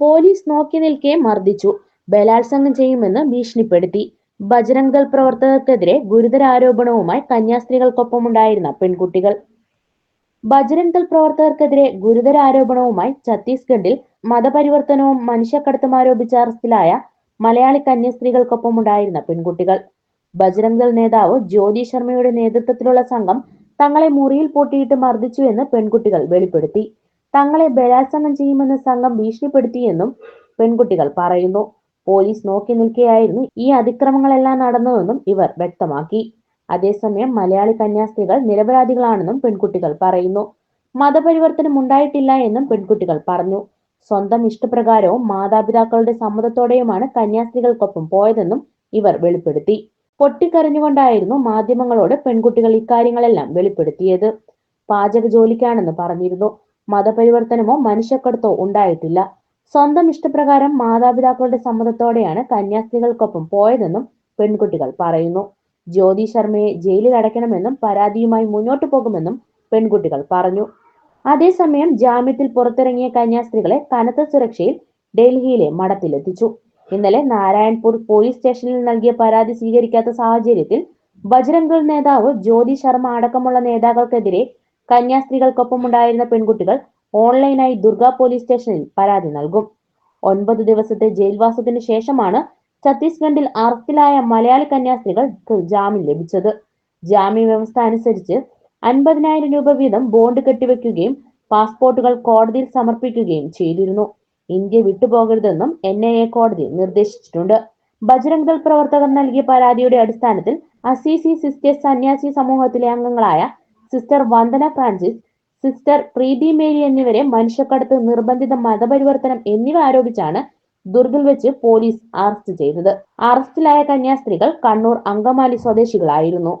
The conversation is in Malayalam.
പോലീസ് നോക്കി നിൽക്കെ മർദ്ദിച്ചു. ബലാത്സംഗം ചെയ്യുമെന്ന് ഭീഷണിപ്പെടുത്തി. ബജ്രംഗൽ പ്രവർത്തകർക്കെതിരെ ഗുരുതര ആരോപണവുമായി കന്യാസ്ത്രീകൾക്കൊപ്പമുണ്ടായിരുന്ന പെൺകുട്ടികൾ. ബജ്രംഗൽ പ്രവർത്തകർക്കെതിരെ ഗുരുതര ആരോപണവുമായി ഛത്തീസ്ഗഡിൽ മതപരിവർത്തനവും മനുഷ്യക്കടത്തും ആരോപിച്ച് അറസ്റ്റിലായ മലയാളി കന്യാസ്ത്രീകൾക്കൊപ്പമുണ്ടായിരുന്ന പെൺകുട്ടികൾ. ബജ്രംഗൽ നേതാവ് ജ്യോതി ശർമ്മയുടെ നേതൃത്വത്തിലുള്ള സംഘം തങ്ങളെ മുറിയിൽ പൂട്ടിയിട്ട് മർദ്ദിച്ചു എന്ന് പെൺകുട്ടികൾ വെളിപ്പെടുത്തി. തങ്ങളെ ബലാത്സംഗം ചെയ്യുമെന്ന് സംഘം ഭീഷണിപ്പെടുത്തിയെന്നും പെൺകുട്ടികൾ പറയുന്നു. പോലീസ് നോക്കി നിൽക്കെയായിരുന്നു ഈ അതിക്രമങ്ങളെല്ലാം നടന്നതെന്നും ഇവർ വ്യക്തമാക്കി. അതേസമയം മലയാളി കന്യാസ്ത്രീകൾ നിരപരാധികളാണെന്നും പെൺകുട്ടികൾ പറയുന്നു. മതപരിവർത്തനം ഉണ്ടായിട്ടില്ല എന്നും പെൺകുട്ടികൾ പറഞ്ഞു. സ്വന്തം ഇഷ്ടപ്രകാരവും മാതാപിതാക്കളുടെ സമ്മതത്തോടെയുമാണ് കന്യാസ്ത്രീകൾക്കൊപ്പം പോയതെന്നും ഇവർ വെളിപ്പെടുത്തി. പൊട്ടിക്കരഞ്ഞുകൊണ്ടായിരുന്നു മാധ്യമങ്ങളോട് പെൺകുട്ടികൾ ഇക്കാര്യങ്ങളെല്ലാം വെളിപ്പെടുത്തിയത്. പാചക ജോലിക്കാണെന്ന് പറഞ്ഞിരുന്നു. മതപരിവർത്തനമോ മനുഷ്യക്കടത്തോ ഉണ്ടായിട്ടില്ല. സ്വന്തം ഇഷ്ടപ്രകാരം മാതാപിതാക്കളുടെ സമ്മതത്തോടെയാണ് കന്യാസ്ത്രീകൾക്കൊപ്പം പോയതെന്നും പെൺകുട്ടികൾ പറയുന്നു. ജ്യോതി ശർമ്മയെ ജയിലിൽ അടയ്ക്കണമെന്നും പരാതിയുമായി മുന്നോട്ടു പോകുമെന്നും പെൺകുട്ടികൾ പറഞ്ഞു. അതേസമയം ജാമ്യത്തിൽ പുറത്തിറങ്ങിയ കന്യാസ്ത്രീകളെ കനത്ത സുരക്ഷയിൽ ഡൽഹിയിലെ മഠത്തിലെത്തിച്ചു. ഇന്നലെ നാരായൺപൂർ പോലീസ് സ്റ്റേഷനിൽ നൽകിയ പരാതി സ്വീകരിക്കാത്ത സാഹചര്യത്തിൽ ബജ്രംഗൾ നേതാവ് ജ്യോതി ശർമ്മ അടക്കമുള്ള നേതാക്കൾക്കെതിരെ കന്യാസ്ത്രീകൾക്കൊപ്പമുണ്ടായിരുന്ന പെൺകുട്ടികൾ ഓൺലൈനായി ദുർഗ പോലീസ് സ്റ്റേഷനിൽ പരാതി നൽകും. ഒൻപത് ദിവസത്തെ ജയിൽവാസത്തിന് ശേഷമാണ് ഛത്തീസ്ഗഡിൽ അറസ്റ്റിലായ മലയാളി കന്യാസ്ത്രീകൾ ജാമ്യം ലഭിച്ചത്. ജാമ്യ വ്യവസ്ഥ അനുസരിച്ച് അൻപതിനായിരം രൂപ വീതം ബോണ്ട് കെട്ടിവെക്കുകയും പാസ്പോർട്ടുകൾ കോടതിയിൽ സമർപ്പിക്കുകയും ചെയ്തിരുന്നു. ഇന്ത്യ വിട്ടുപോകരുതെന്നും എൻ ഐ എ കോടതി നിർദ്ദേശിച്ചിട്ടുണ്ട്. ബജരംഗ് ദൾ പ്രവർത്തകർ നൽകിയ പരാതിയുടെ അടിസ്ഥാനത്തിൽ അസീസി സിസ്റ്റേഴ്സ് സന്യാസി സമൂഹത്തിലെ അംഗങ്ങളായ sister Vandana Francis sister Preethi Mary എന്നിവരെ മനുഷ്യക്കടത്ത് നിർബന്ധിത മതപരിവർത്തനം എന്നിവ ആരോപിച്ചാണ് ദുർഗിൽ വെച്ച് പോലീസ് അറസ്റ്റ് ചെയ്തത്. അറസ്റ്റിലായ കന്യാസ്ത്രീകൾ കണ്ണൂർ അങ്കമാലി സ്വദേശികളായിരുന്നു.